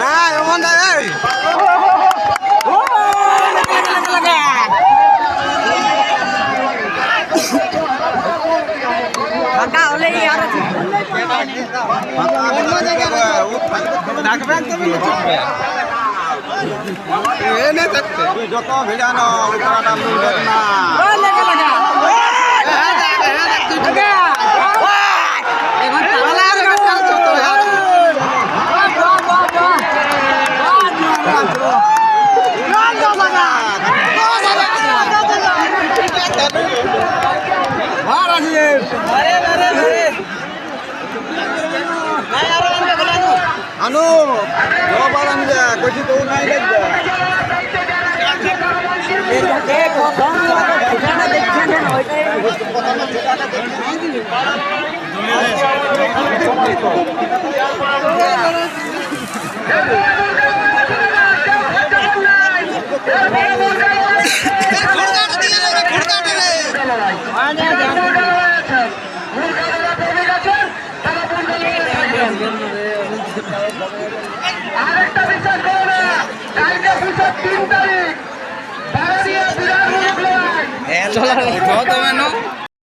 না এমন এনে থাকতে যত ভিড়ানো ওই কটা মিলবে না আনু জবাব আনি যা কইছি তো নাই লাগবে আরেকটা বিচার করো না কালকে পুজোর তিন তারিখ। চলো